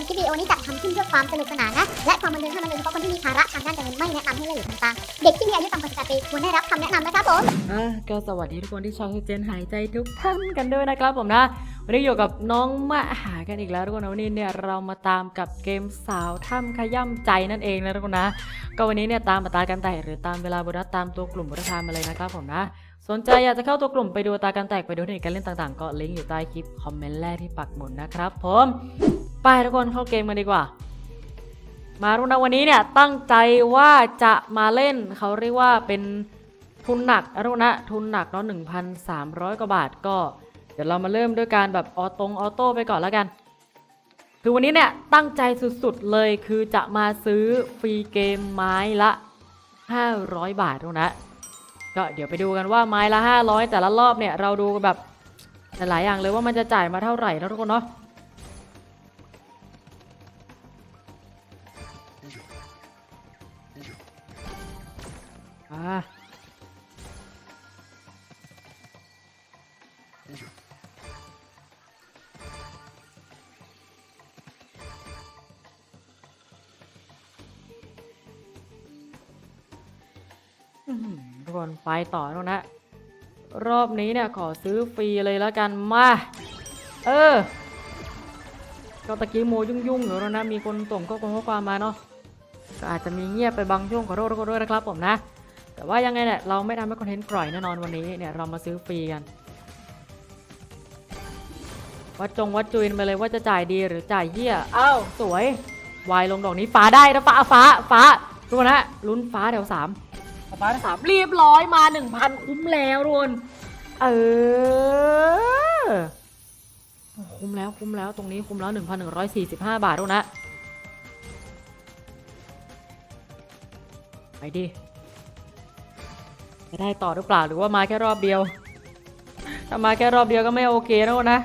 มคลิปวิดีโอนี้จัดทำขึ้นเพื่อความสนุกสนานนะ และความบันเทิงเท่านั้นโดยเฉพาะคนที่มีภาระทางด้านการเงินไม่แนะนำให้เล่นหรือทำตามเด็กที่มีอายุต่ำกว่า18ปีควรได้รับคำแนะนำนะครับผมอะก็สวัสดีทุกคนที่ชอบเจนหายใจทุกท่านกันด้วยนะครับผมนะวันนี้อยู่กับน้องมะหากันอีกแล้วทุกคนนะวันนี้เนี่ยเรามาตามกับเกมสาวถ้ำขย่ำใจนั่นเองนะทุกคนนะ ก็วันนี้เนี่ยตามอัตาการแตกหรือตามเวลาโบนัสตามตัวกลุ่มบุริษัทมาเลยนะครับผมนะสนใจอยากจะเข้าตัวกลุ่มไปดูตาการแตกไปดูเทคนิคการเล่นต่างๆ ก็ลิงก์อยู่ใต้คลิปคอมเมนต์แรกที่ปักหมุดนะครับผม ไปทุกคนเข้าเกมกันดีกว่า มาทุกนะวันนี้เนี่ยตั้งใจว่าจะมาเล่นเขาเรียกว่าเป็นทุนหนักนะทุกนะทุนหนักเนาะ1,300กว่าบาทก็ เดี๋ยวเรามาเริ่มด้วยการแบบออตงออโต้ไปก่อนแล้วกัน คือวันนี้เนี่ยตั้งใจสุดๆเลยคือจะมาซื้อฟรีเกมไม้ละ 500 บาททุกนะก็เดี๋ยวไปดูกันว่าไม้ละ 500 แต่ละรอบเนี่ยเราดูแบบหลายๆอย่างเลยว่ามันจะจ่ายมาเท่าไหร่นะทุกคนเนาะ ทุกคนไปต่อแล้วนะ รอบนี้เนี่ยขอซื้อฟรีเลยแล้วกันมา เออ ก็ตะกี้โมยุ่งๆอยู่แล้วนะ มีคนส่งข้อความข้อความมาเนาะก็อาจจะมีเงียบไปบางช่วงขอโทษทุกคนด้วยนะครับผมนะ แต่ว่ายังไงเนี่ยเราไม่ทำให้คอนเทนต์กร่อยแน่นอนวันนี้เนี่ยเรามาซื้อฟรีกันวัดจงวัดจุยนไปเลยว่าจะจ่ายดีหรือจ่ายเหี้ยอ้าวสวยวายลงดอกนี้ฟ้าได้นะฟ้าฟ้าฟ้าทุกคนนะลุ้นฟ้าแถวสามฟ้าแถวสามเรียบร้อยมาหนึ่งพันคุ้มแล้วทุกคนเออคุ้มแล้วคุ้มแล้วตรงนี้คุ้มแล้วหนึ่งพันหนึ่งร้อยสี่สิบห้าบาททุกคนนะไปดิจะ ได้ต่อหรือเปล่าหรือว่ามาแค่รอบเดียว ถ้ามาแค่รอบเดียวก็ไม่โอเคแล้วนะ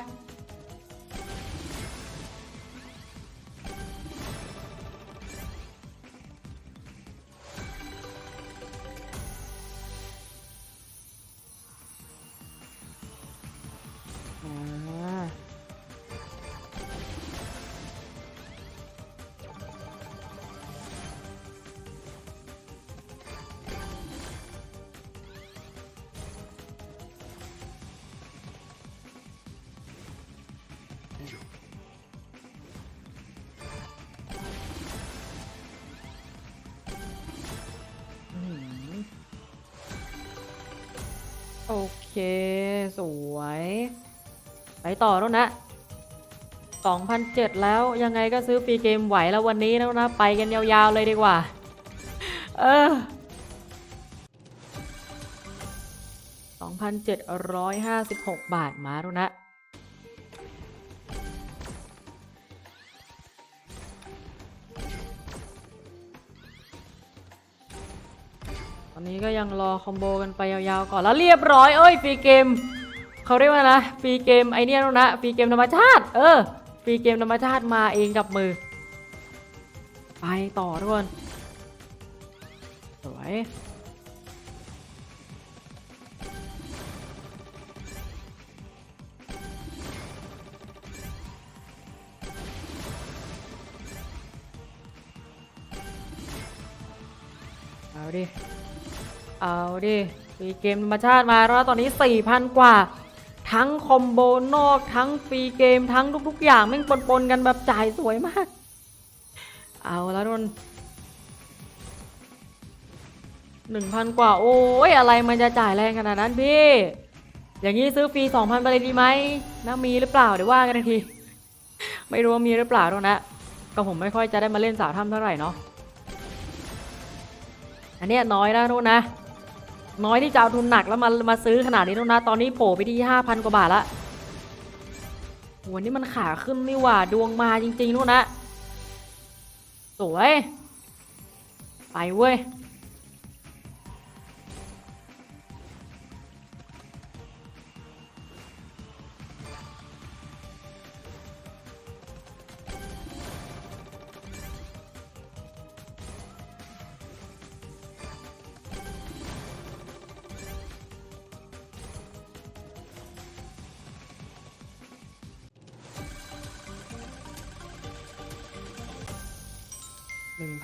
โอเค สวย ไปต่อแล้วนะ2,007 แล้วยังไงก็ซื้อฟรีเกมไหวแล้ววันนี้แล้วนะ ไปกันยาวๆเลยดีกว่า เออ2,756 บาทมาแล้วนะ นี้ก็ยังรอคอมโบกันไปยาวๆก่อนแล้วเรียบร้อยเอ้ยฟรีเกมเขาเรียกว่านะฟรีเกมไอเนี้ยแล้วนะฟรีเกมธรรมชาติ เออฟรีเกมธรรมชาติมาเองกับมือ ไปต่อทุกคนสวยเอาดิ เอาดิฟรีเกมธรรมชาติมาแล้วตอนนี้ 4,000 กว่า ทั้งคอมโบนอกทั้งฟรีเกมทั้งทุก ๆ อย่างแม่งปนๆกันแบบจ่ายสวยมาก เอาแล้วนนหนึ่งพันกว่า โอ้ยอะไรมันจะจ่ายแรงขนาดนั้นพี่ อย่างนี้ซื้อฟรีสองพันไปเลยดีไหมนะมีหรือเปล่าเดี๋ยวว่ากันที ไม่รู้ว่ามีหรือเปล่าตรงนะก็ผมไม่ค่อยจะได้มาเล่นสาวถ้ำเท่าไหร่เนาะอันเนี้ยน้อยนะนู่นนะ น้อยที่จะเอาทุนหนักแล้วมามาซื้อขนาดนี้แล้วนะ ตอนนี้โผล่ไปที่ห้าพันกว่าบาทละวันี่มันขาขึ้นนี่หว่าดวงมาจริงๆนู่นนะ สวย ไปเว้ย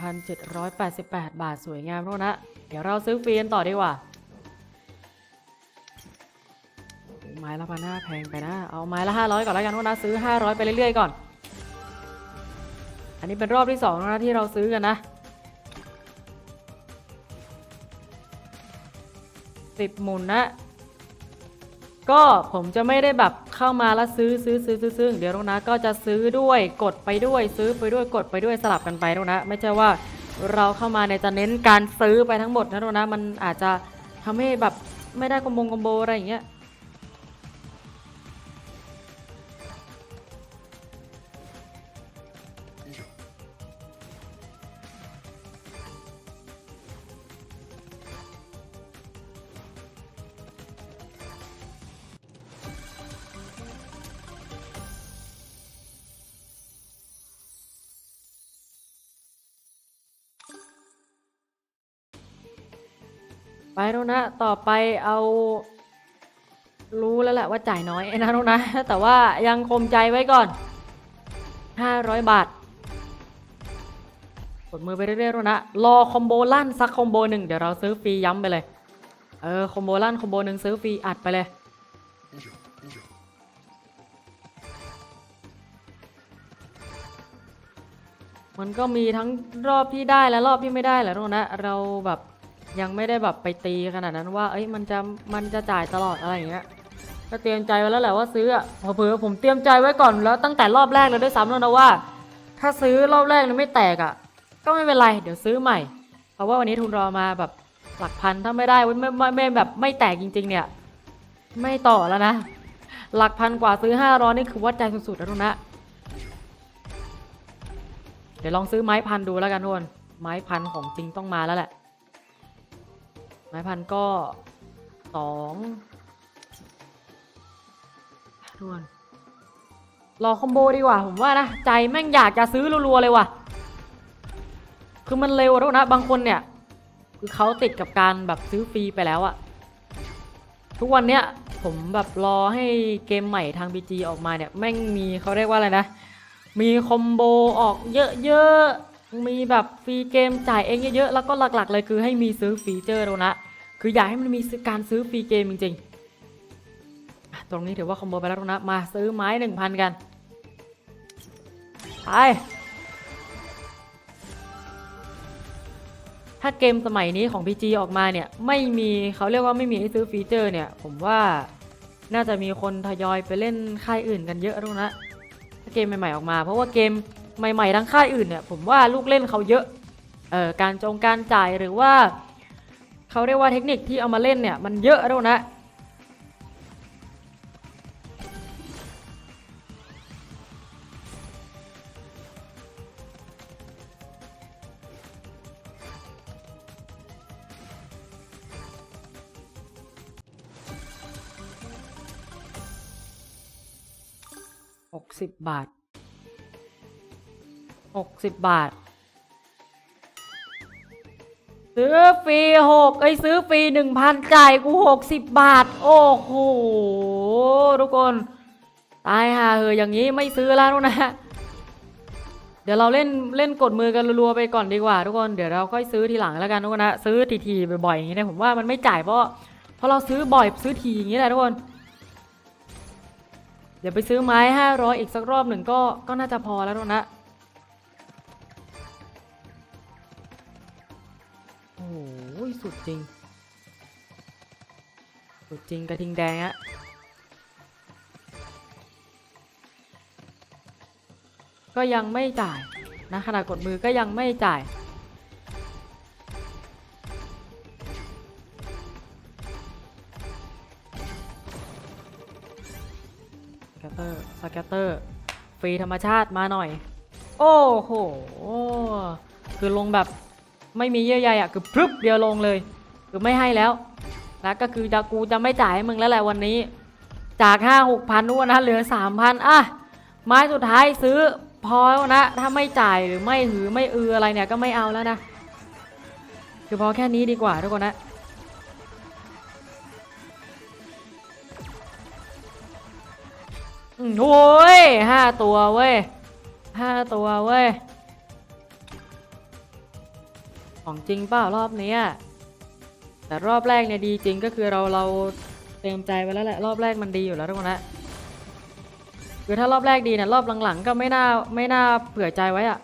1,788 บาทสวยงามทุกนะ เดี๋ยวเราซื้อฟรีกันต่อดีกว่า ไม้ละพันห้าแพงไปนะ เอาไม้ละห้าร้อยก่อนแล้วกันทุกนะซื้อห้าร้อยไปเรื่อยๆก่อน อันนี้เป็นรอบที่สองนะที่เราซื้อกันนะสิบหมุนนะ ก็ผมจะไม่ได้แบบ เข้ามาแล้วซื้อซื้อซื้อซื้อซื้อเดี๋ยวลูกนนะก็จะซื้อด้วยกดไปด้วยซื้อไปด้วยกดไปด้วยสลับกันไปลูกนนะไม่ใช่ว่าเราเข้ามาเนี่ยจะเน้นการซื้อไปทั้งหมดนะลูกนนะมันอาจจะทำให้แบบไม่ได้คอมบงคอมโบอะไรอย่างเงี้ย ไปแล้วนะ ต่อไปเอา รู้แล้วแหละว่าจ่ายน้อยนะทุกนะ แต่ว่ายังคมใจไว้ก่อน 500 บาทกดมือไปเรื่อยๆแล้วนะ รอคอมโบลั่นสักคอมโบหนึ่งเดี๋ยวเราซื้อฟรีย้ำไปเลย เออคอมโบลั่นคอมโบหนึ่งซื้อฟรีอัดไปเลยมันก็มีทั้งรอบที่ได้และรอบที่ไม่ได้แหละทุกคนนะ เราแบบ ยังไม่ได้แบบไปตีขนาดนั้นว่า เอ้ยมันจะมันจะจ่ายตลอดอะไรอย่างเงี้ยก็เตรียมใจไว้แล้วแหละว่าซื้ออะเผื่อผมเตรียมใจไว้ก่อนแล้วตั้งแต่รอบแรกเลยด้วยซ้ำแล้วนะว่า ถ้าซื้อรอบแรกแล้วไม่แตกอะก็ไม่เป็นไรเดี๋ยวซื้อใหม่ เพราะว่าวันนี้ทุนรอมาแบบหลักพันถ้าไม่ได้ไม่ไม่ไม่แบบไม่แตกจริง ๆ เนี่ย ไม่ต่อแล้วนะ หลักพันกว่าซื้อห้าร้อยนี่คือวัดใจสุดๆแล้วทุกนะเดี๋ยวลองซื้อไม้พันดูแล้วกันทุกคนไม้พันของจริงต้องมาแล้วแหละ ไม้พันก็สองทุกคนรอคอมโบดีกว่า ผมว่านะ ใจแม่งอยากจะซื้อรัวๆเลยว่ะ คือมันเร็วอะทุกคนนะ บางคนเนี่ย คือเขาติดกับการแบบซื้อฟรีไปแล้วอะทุกวันเนี้ยผมแบบรอให้เกมใหม่ทาง BG ออกมาเนี่ย แม่งมีเขาเรียกว่าอะไรนะ มีคอมโบออกเยอะๆ มีแบบฟรีเกมจ่ายเองเยอะๆแล้วก็หลักๆเลยคือให้มีซื้อฟีเจอร์แล้นะคืออยากให้มันมีการซื้อฟรีเกมจริงๆตรงนี้ถือว่าคอมโบไปแล้วนะมาซื้อไม้หนึ่งพันกันไปถ้าเกมสมัยนี้ของ PG ออกมาเนี่ยไม่มีเขาเรียกว่าไม่มีให้ซื้อฟีเจอร์เนี่ย ผมว่าน่าจะมีคนทยอยไปเล่นค่ายอื่นกันเยอะแล้วนะถ้าเกมใหม่ๆออกมา เพราะว่าเกม ใหม่ๆทั้งค่ายอื่นเนี่ยผมว่าลูกเล่นเขาเยอะเอ่อการจงการจ่ายหรือว่าเขาเรียกว่าเทคนิคที่เอามาเล่นเนี่ยมันเยอะแล้วนะหกสิบบาท หกสิบบาท ซื้อฟรีหกไอ้ซื้อฟรีหนึ่งพันจ่ายกูหกสิบบาท โอ้โหทุกคนตายห่าเหออย่างนี้ไม่ซื้อแล้วนะเดี๋ยวเราเล่นเล่นกดมือกันรัวๆไปก่อนดีกว่า ทุกคนเดี๋ยวเราค่อยซื้อทีหลังแล้วกันทุกคนนะซื้อทีๆบ่อยๆอย่างนี้เนะผมว่ามันไม่จ่ายเพราะเพราะเราซื้อบ่อยซื้อทีอย่างนี้แหละทุกคน เดี๋ยวไปซื้อไม้ห้าร้อยอีกสักรอบหนึ่งก็ก็น่าจะพอแล้วทุกคนนะ หสุดจริง สุดจริงกระทิงแดงอะก็ยังไม่จ่ายนะขนาดกดมือก็ยังไม่จ่ายสแกตเตอร์สแกตเตอร์ฟรีธรรมชาติมาหน่อย โอ้โห คือลงแบบ ไม่มีเยื่อใยอะคือพรึบเดียวลงเลยคือไม่ให้แล้วแล้วก็คือจะกูจะไม่จ่ายให้มึงแล้วแหละวันนี้ จากห้าหกพันนู่นนะเหลือสามพันอะไม้สุดท้ายซื้อพอแล้วนะ ถ้าไม่จ่ายหรือไม่หือไม่อืออะไรเนี่ยก็ไม่เอาแล้วนะ คือพอแค่นี้ดีกว่าทุกคนนะอืมโอ้ยห้าตัวเว้ยห้าตัวเว้ย ของจริงเปล่ารอบเนี้ยแต่รอบแรกเนี่ยดีจริงก็คือเราเราเติมใจไว้แล้วแหละรอบแรกมันดีอยู่แล้วทุกคนละคือถ้ารอบแรกดีเนี่ยรอบหลังๆ ก็ไม่น่าไม่น่าเผื่อใจไว้อะ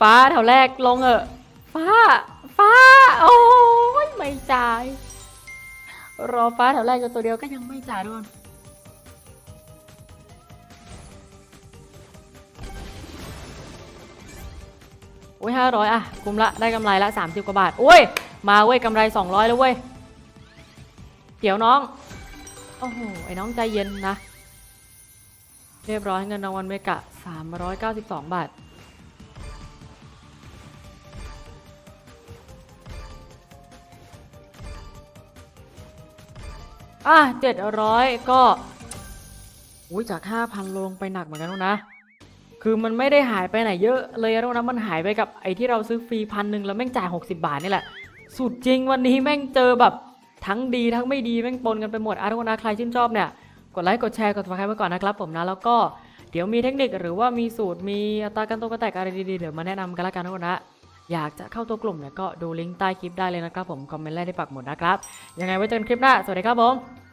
ฟ้าแถวแรกลงเออะฟ้า ฟ้า โอ้ยไม่จ่าย รอฟ้าแถวแรกจนตัวเดียวก็ยังไม่จ่ายด้วยโอ้ยห้าร้อยอะคุ้มละ ได้กำไรละสามสิบกว่าบาท โอ้ย มาเว้ยกำไรสองร้อยแล้วเว้ย เดี๋ยวน้อง โอ้โห ไอ้น้องใจเย็นนะ เรียบร้อยเงินรางวัลเมกะ 392 บาท อะ700ก็ อุ้ยจาก 5,000 ลงไปหนักเหมือนกันนะ คือมันไม่ได้หายไปไหนเยอะเลยนะนะ มันหายไปกับไอ้ที่เราซื้อฟรีพันหนึ่งแล้วแม่งจ่าย 60 บาทนี่แหละ สุดจริงวันนี้แม่งเจอแบบทั้งดีทั้งไม่ดีแม่งปนกันไปหมดอะทุกคนนะใครชื่นชอบเนี่ย กดไลค์กดแชร์กด subscribe ไว้ก่อนนะครับผมนะแล้วก็เดี๋ยวมีเทคนิคหรือว่ามีสูตรมีอัตราการโตกระแตกอะไรดีๆเดี๋ยวมาแนะนำกันละกันทุกคนนะอยากจะเข้าตัวกลุ่มเนี่ยก็ดูลิงก์ใต้คลิปได้เลยนะครับผมคอมเมนต์แรกที่ปักหมุดนะครับยังไงไว้เจอกันคลิปหน้าสวัสดีครับผม